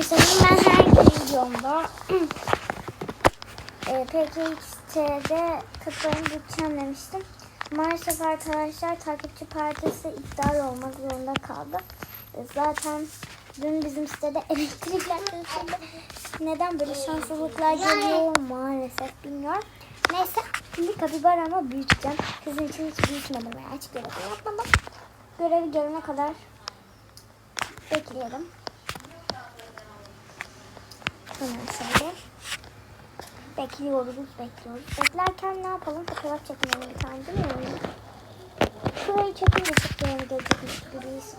Arkadaşlar ben her videomda e, PKX'de katlarını bütçem demiştim. Maalesef arkadaşlar takipçi partisi iptal olmak zorunda kaldı. E, zaten dün bizim sitede elektrikler kesildi. Neden böyle şanssızlıklar geliyor maalesef bilmiyorum. Neyse şimdi kapibaramı büyüteceğim. Kızım için hiç büyütmedim veya hiç görev yapmadım. Görevi gelene kadar bekleyelim. Şöyle. Bekliyoruz, bekliyoruz. Beklerken ne yapalım? Fotoğraf çekelim bir tane değil mi? Şurayı çekince çok değerli gelecekmiş gibiyiz.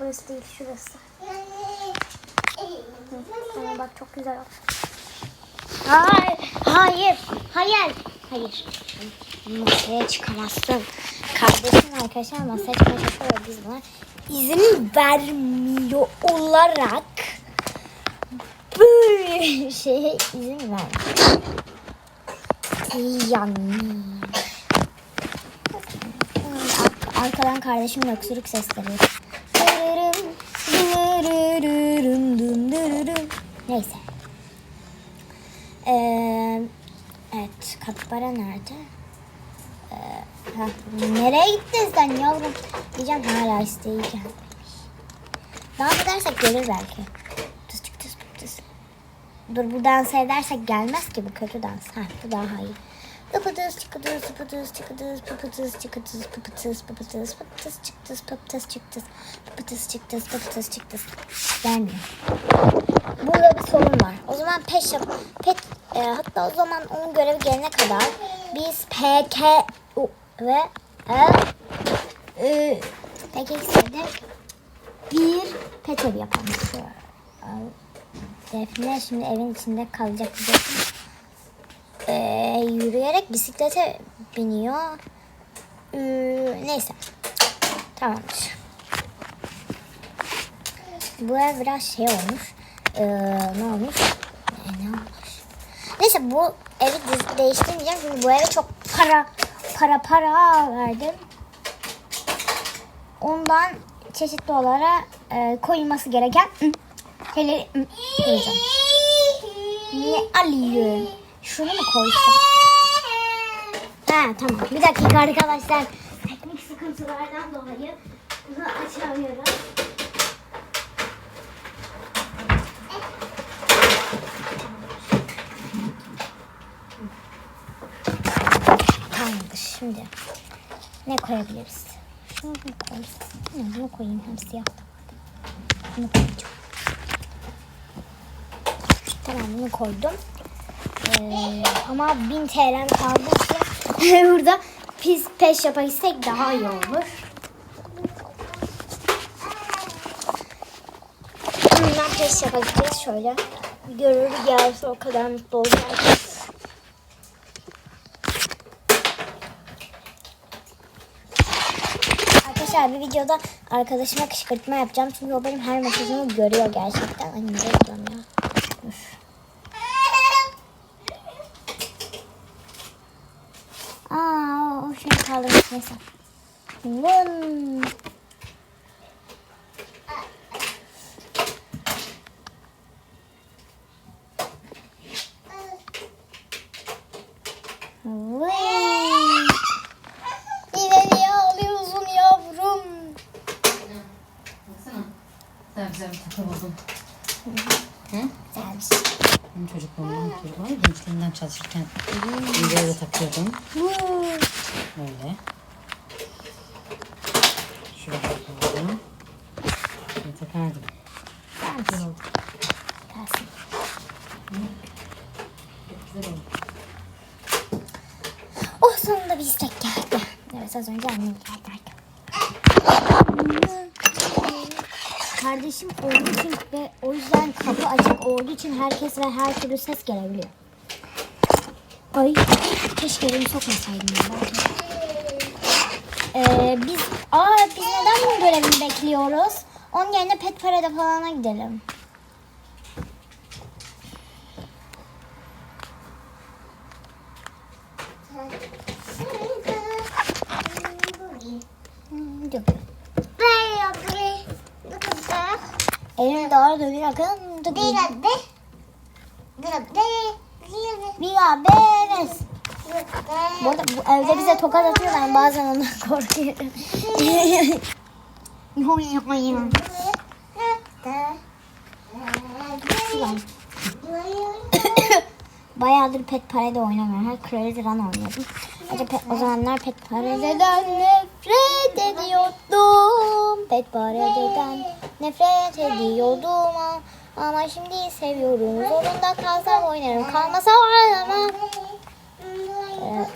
Burası değil, şurası. Hı, Ama bak çok güzel oldu. Hayır, hayır, hayır, hayır. Masaya çıkamazsın. Kardeşim arkadaşlar masaya çıkmaya çalışıyor. Biz buna izin vermiyor olarak böyle bir şeye izin vermiyor. Yani. Ar- Arkadan kardeşim öksürük sesleri. Neyse. Ee, evet, kapibara nerede? Ee, heh, nereye gittin sen yavrum? Diyeceğim hala isteyeceğim. Dans edersek gelir belki. Tıs tık tıs tık tıs. Dur bu dans edersek gelmez ki bu kötü dans. Ha bu daha iyi. Pıpıtıs çıkıtıs pıpıtıs çıkıtıs pıpıtıs çıkıtıs pıpıtıs pıpıtıs pıpıtıs çıktıs pıpıtıs çıktıs pıpıtıs çıktıs pıpıtıs çıktıs. Gelmiyor. Burada bir sorun var. O zaman peş yap. Pet, e, hatta o zaman onun görevi gelene kadar biz PK ve E, e PKX'de bir pet ev yapalım. Şu, e, Defne şimdi evin içinde kalacak diyecektim. Ee, yürüyerek bisiklete biniyor. Ee, neyse. Tamamdır. Bu ev biraz şey olmuş. Ee, ne olmuş? Ee, ne olmuş? Neyse bu evi de- değiştirmeyeceğim çünkü bu eve çok para para para verdim. Ondan çeşitli olarak e, koyulması gereken ı, koyacağım. Ne alıyor? Şunu mu koysam? Ha tamam. Bir dakika arkadaşlar. Teknik sıkıntılardan dolayı bunu açamıyorum. Tamamdır şimdi. Ne koyabiliriz? Şunu? Ne, bunu koyayım hem siyah. Bunu koyacağım. Tamam koydum. Ee, ama 1000 TL'm kaldı ki burada pis peş yapabilsek daha iyi olur. Bundan peş yapacağız şöyle. Görür gelse o kadar mutlu olacak. Arkadaşlar bir videoda arkadaşıma kışkırtma yapacağım. Çünkü o benim her mesajımı görüyor gerçekten. Ne reklam ya. Üf. Aa, o şey kaldırmış neyse. Vın. Niye ağlıyorsun yavrum? Baksana. Sen güzel bir takı buldun. Hı? Güzelmiş. Benim çocukluğumdan çocuk var. Gençliğimden çalışırken da takıyordum. Vın. Böyle. Şuraya takıyordum. Şuraya takardım. Güzel oldu. Gelsin. Güzel oldu. Oh sonunda bir istek geldi. Evet az önce annem geldi. Kardeşim olduğu için ve o yüzden kapı açık olduğu için herkes ve her türlü ses gelebiliyor. Ay keşke elimi sokmasaydım. Ee, biz, aa biz neden bunun görevini bekliyoruz? Onun yerine pet parada falana gidelim. Burada değil. Vira Beres. Bu arada bu evde bize tokat atıyor ben bazen ondan korkuyorum. Bayağıdır Pet Parade'de oynamıyorum. Her Crazy Run oynuyordum. Acaba o zamanlar Pet Parade'den nefret ediyordum. Pet Parade'den nefret ediyordum. Ama- Ama şimdi seviyorum. Zorunda kalsam oynarım. Kalmasa oynamam. Ee,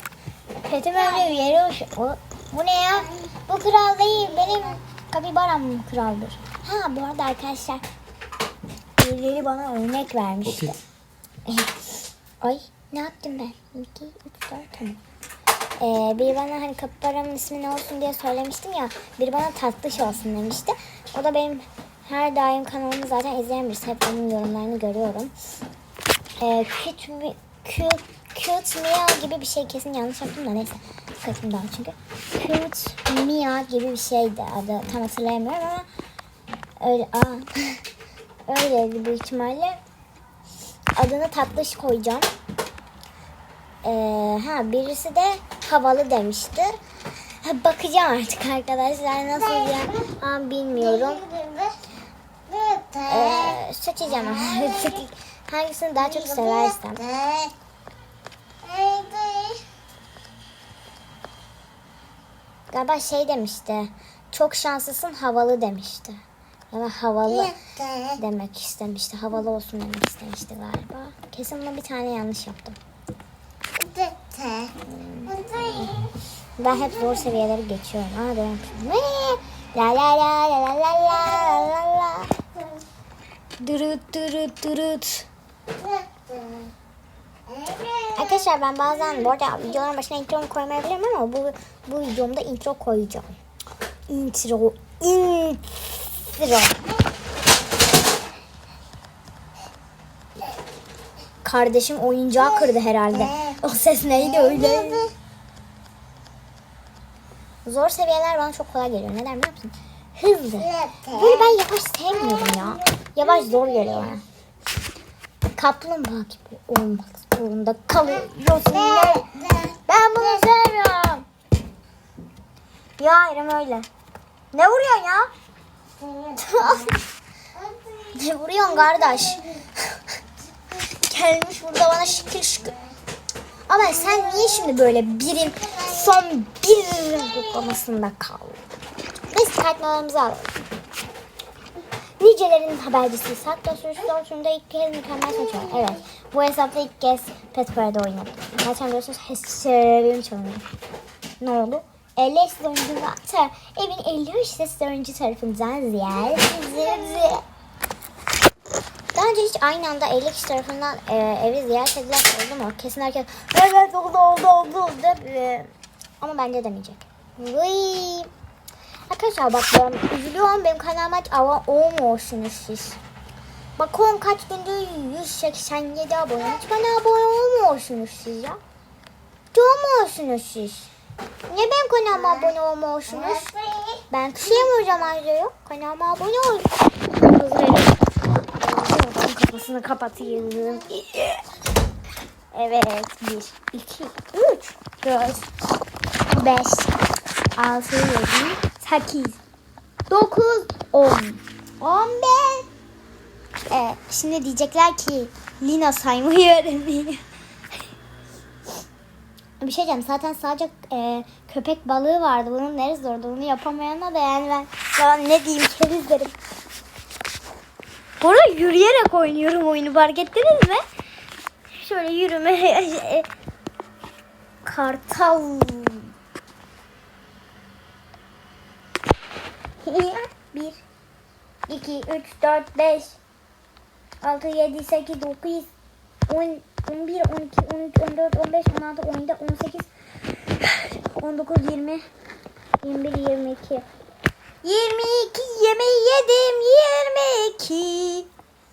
Petim öyle bir yeri hoş- o, Bu ne ya? Bu kral değil. Benim kapibaram kraldır. Ha bu arada arkadaşlar birileri bana örnek vermiş. Okey. Ay ne yaptım ben? 2, 3, 4 tamam. Ee, biri bana hani kapibaramın ismi ne olsun diye söylemiştim ya. Biri bana tatlış olsun demişti. O da benim her daim kanalımı zaten izleyen birisi. Hep onun yorumlarını görüyorum. Ee, cute, mi- cute, cute Mia gibi bir şey kesin yanlış yaptım da neyse. Dikkatim daha çünkü. Cute Mia gibi bir şeydi adı. Tam hatırlayamıyorum ama öyle aa, öyleydi büyük ihtimalle. Adını tatlış koyacağım. Ee, ha birisi de havalı demişti. Bakacağım artık arkadaşlar nasıl ya ha, bilmiyorum. Ee, seçeceğim. Hangisini daha çok seversem. Galiba şey demişti. Çok şanslısın havalı demişti. Ya da havalı demek istemişti. Havalı olsun demek istemişti galiba. Kesin buna bir tane yanlış yaptım. Ben hep zor seviyeleri geçiyorum. Aa. La la la la la la la la la. Dırıt dırıt dırıt. Arkadaşlar ben bazen bu arada videoların başına intro koymayabilirim ama bu bu videomda intro koyacağım. Intro. Intro. Kardeşim oyuncağı kırdı herhalde. O ses neydi öyle? Zor seviyeler bana çok kolay geliyor. Neden biliyor musun? Hızlı. Böyle ben yavaş sevmiyorum ya. Yavaş zor geliyor bana. Kaplumbağa gibi olmak zorunda kalıyorsun. ya. Ben bunu sevmiyorum. Ya İrem öyle. Ne vuruyorsun ya? ne vuruyorsun kardeş? Gelmiş burada bana şıkır şıkır. Ama sen niye şimdi böyle birim son bir zıplamasında kaldın? Neyse kartmalarımızı alalım. Nicelerin habercisi Sakla Sürüsü Dortmund'da ilk kez mükemmel sonuç. Evet. Bu hesapta ilk kez Pet Para'da oynadım. Zaten biliyorsunuz hesabım çalınıyor. Ne oldu? 50 yaşlı oyuncu zaten evin 50 yaşlı oyuncu tarafından ziyaret edildi. Daha önce hiç aynı anda 50 kişi tarafından e, evi ziyaret edilen oldu mu? Kesin herkes evet oldu oldu oldu der. E, ama bence demeyecek. Vıy. Arkadaşlar bak ben üzülüyorum benim kanalıma hiç abone olmuyorsunuz siz. Bakın kaç gündür 187 abone. Hiç bana abone olmuyorsunuz siz ya. Olmuyorsunuz siz. Niye benim kanalıma abone olmuyorsunuz? Ben kışlayamıyorum ayrıca yok. Kanalıma abone ol. Şuradan kafasını kapatayım. Evet. 1, 2, 3, 4, 5, 6, 7, 8, 9, 10, 15. Evet. Şimdi diyecekler ki Lina saymayı öğreniyor. Bir şey diyeceğim. Zaten sadece e, köpek balığı vardı. Bunun neresi zordu? Onu yapamayana da yani ben ya ne diyeyim keriz derim. Bu yürüyerek oynuyorum oyunu fark ettiniz mi? Şöyle yürüme. Kartal. 1 2 3 4 5 6 7 8 9 10 11 12 13 14 15 16 17 18 19 20 21 22 22 yemeği yedim 22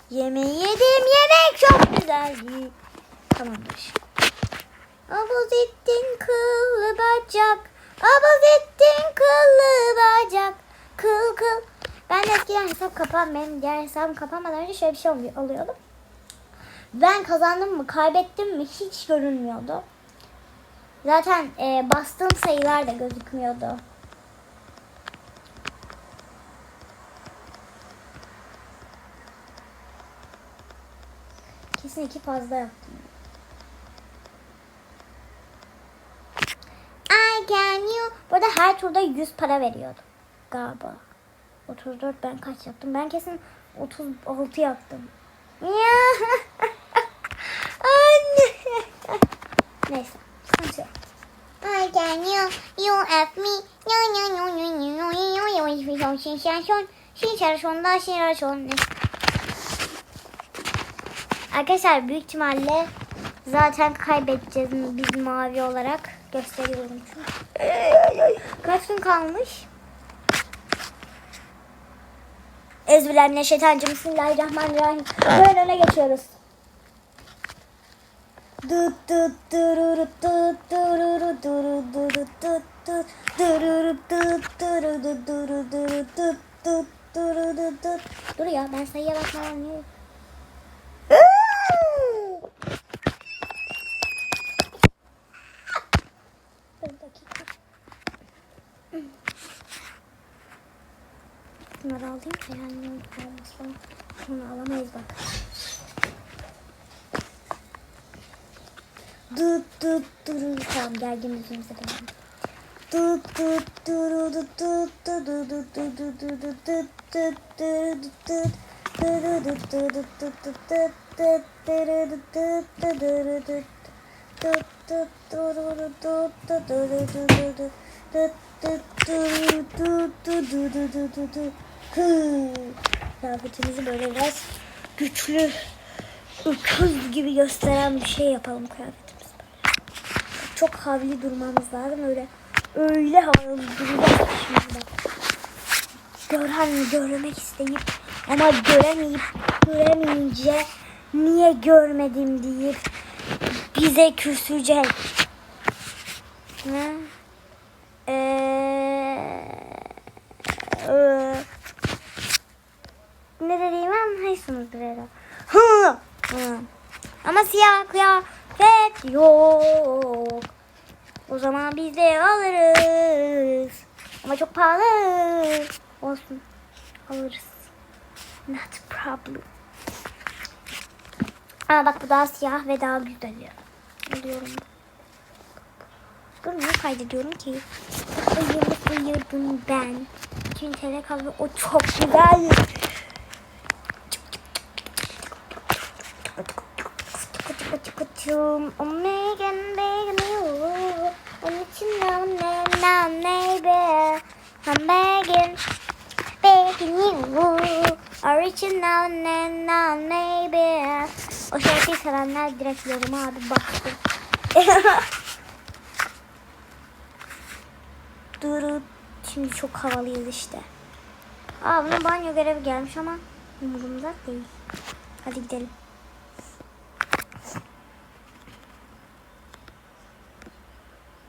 Yemeği yedim yemek çok güzeldi Tamamdır. Abuz ettin kıllı bacak. Abuz ettin kıllı bacak. Kıl kıl Ben de eskiden hesap kapan benim diğer hesabım kapanmadan önce şöyle bir şey oluyor- oluyordu. Ben kazandım mı kaybettim mi hiç görünmüyordu. Zaten e, bastığım sayılar da gözükmüyordu. Kesin iki fazla yaptım. I can you. Burada her turda 100 para veriyordu. Galiba. 34 ben kaç yaptım? Ben kesin 36 yaptım. Ya. Anne. Neyse. Yok. I can you. You F me. You you you you you you you you you you xin xia xun. Xin xia şun da xin xia şun. Neyse. Arkadaşlar büyük ihtimalle zaten kaybedeceğiz biz mavi olarak. Gösteriyorum. Kaç gün kalmış? Ezbilenle şeytancım. Bismillahirrahmanirrahim. Ön öne geçiyoruz. Dut dut dururu dut dururu duru duru dut dut dururu dut duru duru duru duru dut dut duru dut dut. Dur ya ben sayıya bakmam. Bunları alayım da yani ne olmasın. Bunu alamayız bak. Dut dut duru. Tamam gergin yüzümüze devam. Dut dut duru dut dut dut dut dut dut dut dut dut dut dut dut dut. Dut dut Kıyafetimizi böyle biraz güçlü öküz gibi gösteren bir şey yapalım kıyafetimiz. Çok havli durmamız lazım öyle. Öyle havalı duracağız şimdi. Gören görmek isteyip ama göremeyip göremeyince niye görmedim deyip bize küsecek. Ne? Ee, dediğimi anlıyorsunuzdur herhalde. Hı, hı. Ama siyah kıyafet yok. O zaman biz de alırız. Ama çok pahalı. Olsun. Alırız. Not problem. Aa bak bu daha siyah ve daha güzel ya. Ne diyorum? Dur niye kaydediyorum ki? Bayıldım ben. 2000 TL kaldı. O çok güzel. Kutum Omega Omega Onun için now now neighbor I'm begging Begging you Original now now neighbor O şarkıyı sevenler direkt yoruma abi baktı. Duru Şimdi çok havalıyız işte. Aa buna banyo görevi gelmiş ama umurumda değil. Hadi gidelim. Duru du duru du duru du duru du duru du duru du duru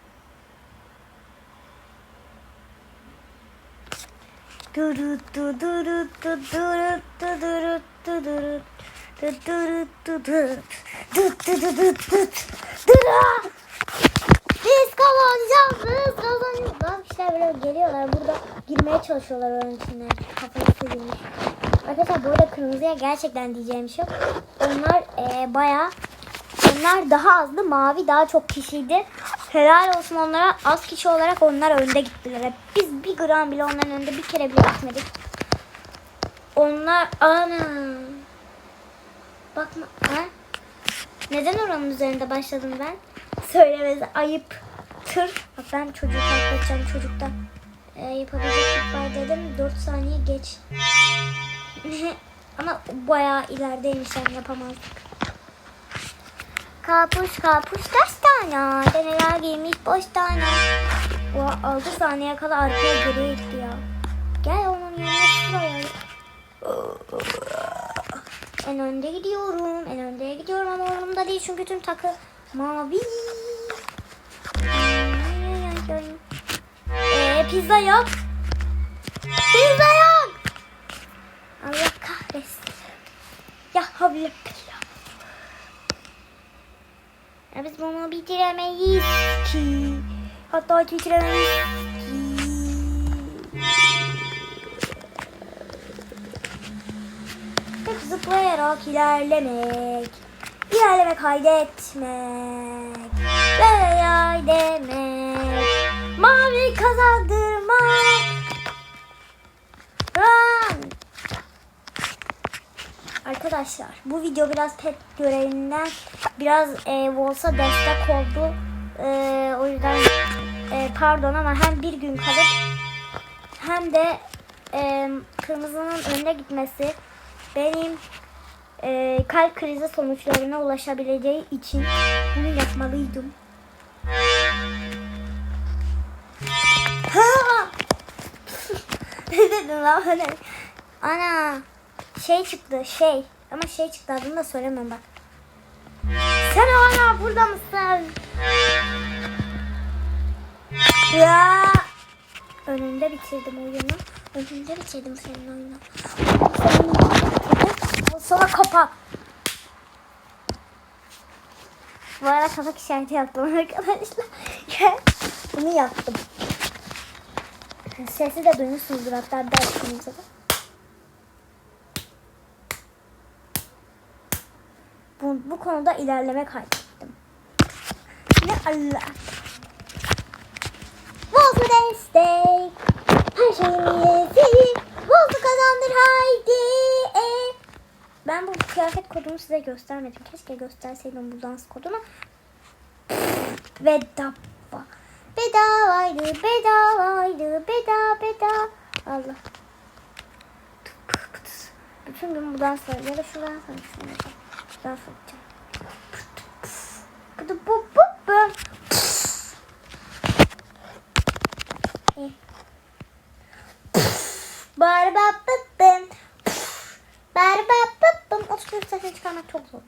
du du du du du duru Biz kazanacağız, biz kazanacağız. Kişiler böyle geliyorlar burada girmeye çalışıyorlar oyun içine. Kafası. Arkadaşlar bu kırmızıya gerçekten diyeceğim şey yok. Onlar e, bayağı onlar daha azdı. Mavi daha çok kişiydi. Helal olsun onlara. Az kişi olarak onlar önde gittiler. Biz bir gram bile onların önünde bir kere bile gitmedik. Onlar ana. Bakma. Ha? Neden oranın üzerinde başladım ben? Söylemesi ayıp. Tır. Bak ben çocuğu takip edeceğim çocukta. E, yapabilecek var dedim. 4 saniye geç. Ama bayağı ilerideymiş yani yapamazdık. Kapuş kapuş kaç tane? Deneler giymiş boş tane. O 6 saniye kadar arkaya geriye gitti ya. Gel onun yanına şuraya. En önde gidiyorum. En önde gidiyorum ama umurumda değil çünkü tüm takı mavi. Eee pizza yok. Pizza yok. Allah kahretsin. Ya havle billah. Ya biz bunu bitiremeyiz ki. Hatta bitiremeyiz ki. Hep zıplayarak ilerlemek. İlerleme kaydetmek. Böyle demek. Mavi kazandırmak. Run. Arkadaşlar bu video biraz pet görevinden biraz e, olsa destek oldu. E, o yüzden e, pardon ama hem bir gün kalıp hem de e, kırmızının önüne gitmesi benim e, kalp krizi sonuçlarına ulaşabileceği için bunu yapmalıydım. Ne dedin lan? Ana şey çıktı şey ama şey çıktı adını da söylemem bak. Sen hala burada mısın? Ya! Önünde bitirdim oyunu. Önünde bitirdim senin oyunu. Senin oyunu Sana kapak. Bu arada kapak işareti yaptım arkadaşlar. Bunu yaptım. Sesi de duymuşsunuzdur hatta bir daha açayım sana. Bu, bu konuda ilerleme kaydettim. Ne Allah. Voltu destek. Her şeyimizi Voltu kazandır haydi. E. Ben bu kıyafet kodumu size göstermedim. Keşke gösterseydim bu dans kodunu. Bedava. Bedavaydı, bedavaydı, beda beda. Allah. Bütün gün bu dans var. Ya da şu dans var. Ben sokacağım. Kıdı bu bu bu. Barba bıbbım. Barba bıbbım. 30 sesini çıkarmak çok zor.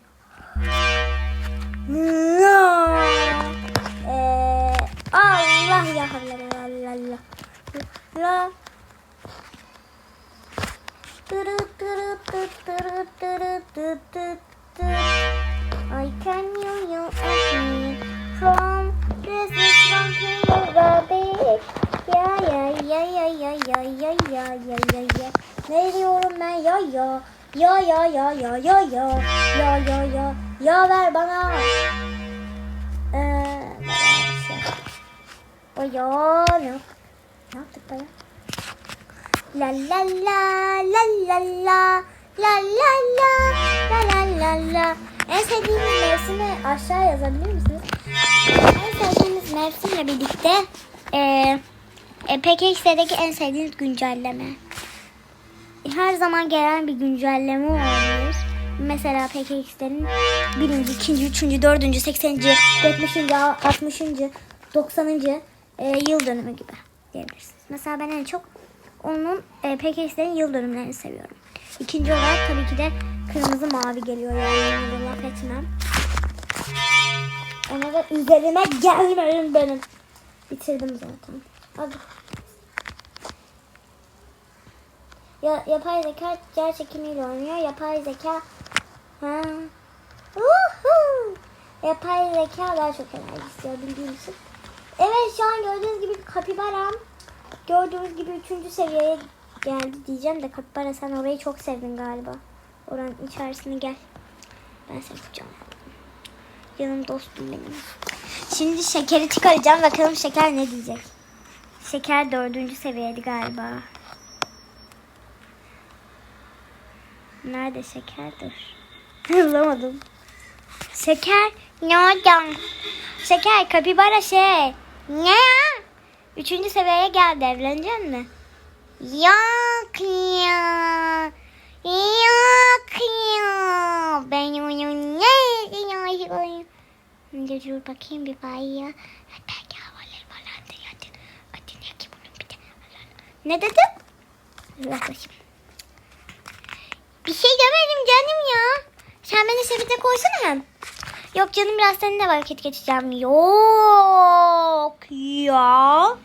Baya ne? Yaptık baya? La la la la la la la la la la la la la En sevdiğiniz mevsimi aşağı yazabilir misiniz? En sevdiğiniz mevsimle birlikte eee e, PKX'deki en sevdiğiniz güncelleme. Her zaman gelen bir güncelleme oluyor. Mesela PKX'lerin birinci, ikinci, üçüncü, dördüncü, sekseninci, yetmişinci, altmışıncı, doksanıncı e, yıl dönümü gibi diyebilirsiniz. Mesela ben en çok onun e, PKX'lerin yıl dönümlerini seviyorum. İkinci olarak tabii ki de kırmızı mavi geliyor yani onu laf etmem. Ona da üzerime gelmeyin benim. Bitirdim zaten. Hadi. Ya, yapay zeka yer çekimiyle oynuyor. Yapay zeka ha. Uhu. Yapay zeka daha çok enerji istiyor bildiğim için. Evet şu an gördüğünüz gibi kapibaram gördüğünüz gibi üçüncü seviyeye geldi diyeceğim de kapibara sen orayı çok sevdin galiba. Oranın içerisine gel. Ben seni aldım. Canım dostum benim. Şimdi şekeri çıkaracağım. Bakalım şeker ne diyecek. Şeker dördüncü seviyeydi galiba. Nerede şekerdir? Bulamadım. Şeker nereden? Şeker kapibara şey. Ne ya? Üçüncü seviyeye geldi. Evlenecek mi? Yok ya. Yok ya. Ben onu ne? Önce dur bakayım bir ya. Belki havaları falan da yadın. Hadi ne ki bunun bir de. Ne dedim? Allah. Bir şey demedim canım ya. Sen beni sepete koysana hem. Yok canım biraz seninle vakit geçeceğim. Yok ya.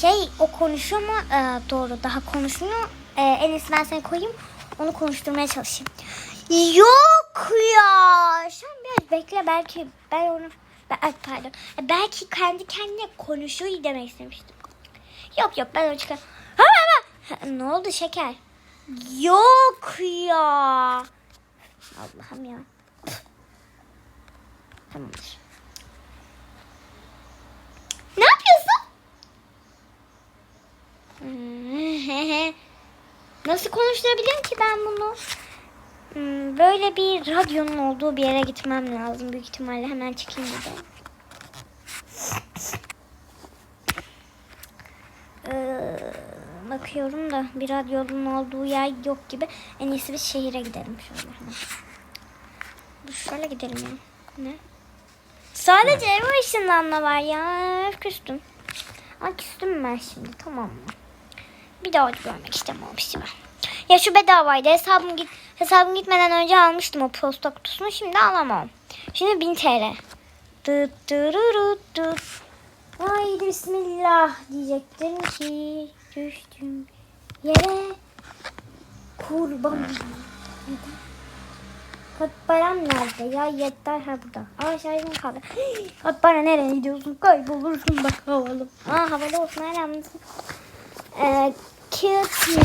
Şey o konuşuyor mu? Ee, doğru daha konuşmuyor. Ee, en iyisi ben seni koyayım. Onu konuşturmaya çalışayım. Yok ya. Sen biraz bekle belki ben onu ben, pardon. Belki kendi kendine konuşuyor demek istemiştim. Yok yok ben onu çıkar. Ha, ha, ha. Ne oldu şeker? Yok ya. Allah'ım ya. Tamamdır. Ne yapıyorsun? Nasıl konuşturabilirim ki ben bunu? Hmm, Böyle bir radyonun olduğu bir yere gitmem lazım. Büyük ihtimalle hemen çıkayım de. Ee, bakıyorum da bir radyonun olduğu yer yok gibi. En iyisi bir şehire gidelim şöyle şöyle gidelim ya. Ne? Sadece eve ışınlanma var ya. Küstüm. Ama küstüm ben şimdi tamam mı? Bir daha görmek istemiyorum ben. Ya şu bedavaydı. Hesabım git hesabım gitmeden önce almıştım o posta kutusunu. Şimdi alamam. Şimdi 1000 TL. Dıt dırırıt dıt. Haydi bismillah diyecektim ki düştüm yere kurban. Katbaram nerede ya yeter ha burada. Aa şarjım kaldı. Katbara nereye gidiyorsun kaybolursun bak havalı. Aa havalı olsun nereden ee, cute?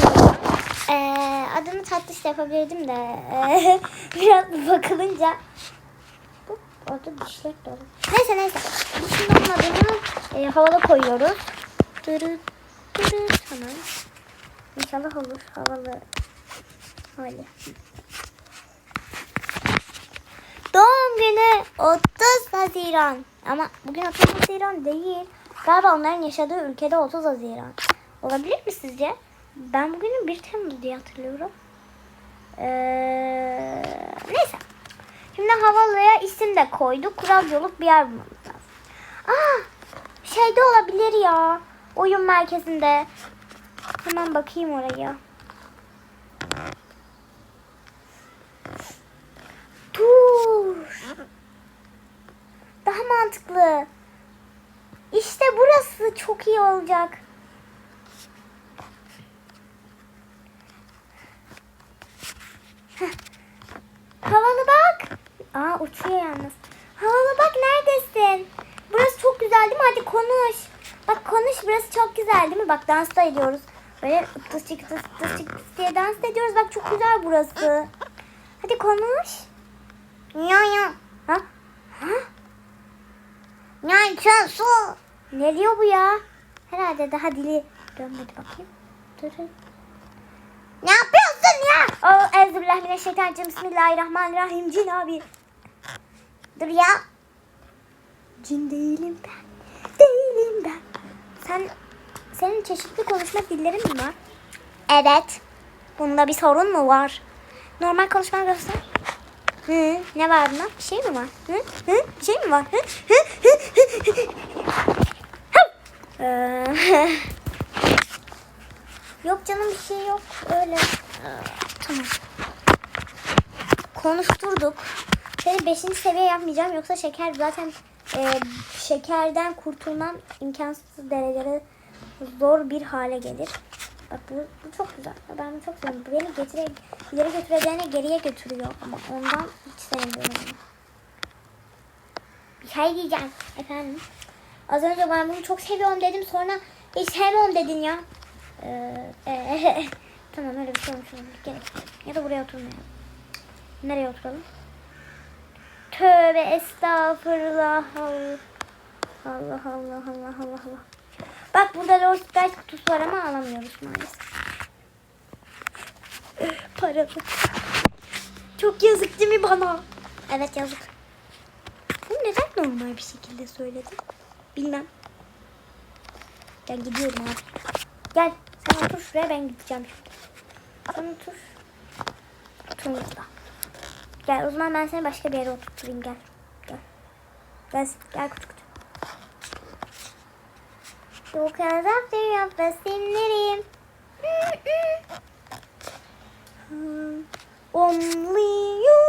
Ee, adını tatlış yapabilirdim de ee, biraz bakılınca bu adı dişlek dolu. Neyse neyse. Onun adını e, havalı koyuyoruz. Dırı dırı tamam. İnşallah olur havalı. Havalı. Doğum günü 30 Haziran. Ama bugün 30 Haziran değil. Galiba onların yaşadığı ülkede 30 Haziran. Olabilir mi sizce? Ben bugünün 1 Temmuz diye hatırlıyorum. Ee, neyse. Şimdi havalıya isim de koyduk. Radyoluk bir yer bulmamız lazım. Aa, şeyde olabilir ya. Oyun merkezinde. Hemen bakayım oraya. Dur. Daha mantıklı. İşte burası çok iyi olacak. Havalı bak. Aa uçuyor yalnız. Havalı bak neredesin? Burası çok güzel değil mi? Hadi konuş. Bak konuş burası çok güzel değil mi? Bak dans da ediyoruz. Böyle tıs çık tıs tıs çık diye dans da ediyoruz. Bak çok güzel burası. Hadi konuş. Ya ya. Ha? Ha? Ya sen su. Ne diyor bu ya? Herhalde daha dili dönmedi bakayım. Durun. Ne yapıyorsun ya? Oh, Euzubillahimineşşeytanirracim. Bismillahirrahmanirrahim. Cin abi. Dur ya. Cin değilim ben. Değilim ben. Sen, senin çeşitli konuşma dillerin mi var? Evet. Bunda bir sorun mu var? Normal konuşmanı göster. Hı, ne var bunda? Bir şey mi var? Hı? Hı? Bir şey mi var? Hı? Yok canım bir şey yok. Öyle. Tamam. Konuşturduk. Seni 5. seviye yapmayacağım. Yoksa şeker zaten e, şekerden kurtulmam imkansız derecede zor bir hale gelir. Bak bu, bu çok güzel. Ben bunu çok seviyorum. Bu beni getire, ileri götüreceğine geriye götürüyor. Ama ondan hiç sevmiyorum. Bir şey diyeceğim. Efendim? Az önce ben bunu çok seviyorum dedim. Sonra hiç sevmiyorum dedin ya. Ee, e, tamam öyle bir şey olmuş olabilir. Gerek. Ya da buraya oturmayalım. Nereye oturalım? Tövbe estağfurullah. Allah Allah Allah Allah Allah. Bak burada Lord Sprite kutusu var ama alamıyoruz maalesef. Paralı. Çok yazık değil mi bana? Evet yazık. Bu neden normal bir şekilde söyledin? Bilmem. Ben gidiyorum abi. Gel sen otur şuraya ben gideceğim. Sen otur. Burada. Gel o zaman ben seni başka bir yere oturtayım gel. Gel. Gel, gel küçük küçük. Çok azap veriyor besinlerim. Only you.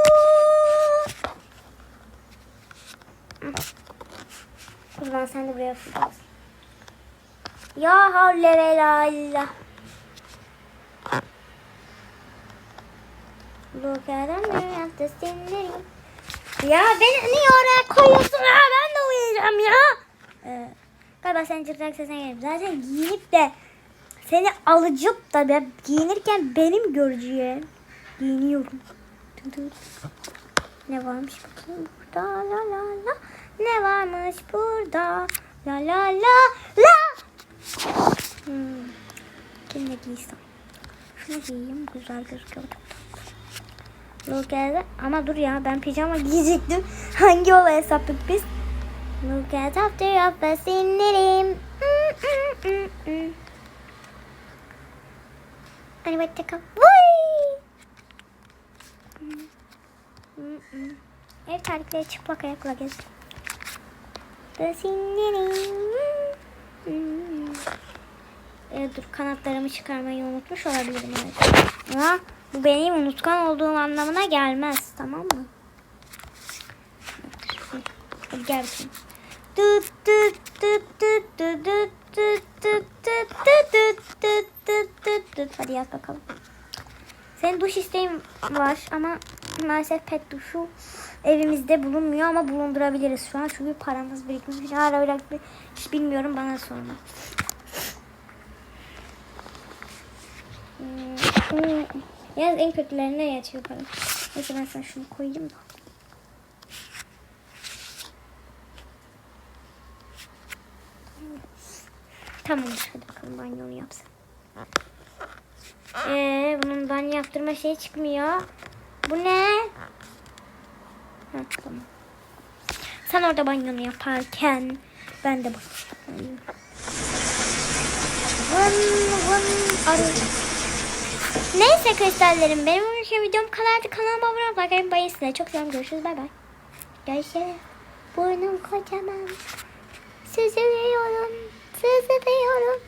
Zaman sen de buraya oturacaksın. Ya havle ve la illallah. Look at me at the scenery. Ya beni niye oraya koyuyorsun ya? Ben de uyuyacağım ya. Ee, galiba sen çıkacak sesine gelip zaten giyinip de seni alıcıp da ben giyinirken benim göreceğim. Giyiniyorum. Ne varmış burada la la la. Ne varmış burada la la la la. Hmm. Kim giysem? Şunu giyeyim güzel gözüküyor. Look at. Ama dur ya ben pijama giyecektim. Hangi olaya saptık biz? Look at after of us inerim. Hadi bakalım. Vay! Ev tarihleri çıplak ayakla gez. Ee, dur kanatlarımı çıkarmayı unutmuş olabilirim. Evet. Ama bu benim unutkan olduğum anlamına gelmez. Tamam mı? Hadi gel bakayım. Hadi yat bakalım. Senin duş isteğin var ama maalesef pet duşu evimizde bulunmuyor ama bulundurabiliriz şu an çünkü paramız birikmiş. Öyle bir hiç bilmiyorum bana sorma. Hmm. Yalnız en kötülerine yatıyor para. Neyse ben sana şunu koyayım da. Tamamdır hadi bakalım banyonu yapsın. Ee, bunun banyo yaptırma şey çıkmıyor. Bu ne? Ha, tamam. Sen orada banyonu yaparken ben de bakayım. Vın vın. Neyse kristallerim benim bugünkü videom kadardı. Kanalıma abone olmayı unutmayın. Size çok seviyorum. Görüşürüz. Bay bay. Görüşürüz. Burnum kocaman. Sizi seviyorum. Sizi diyorum.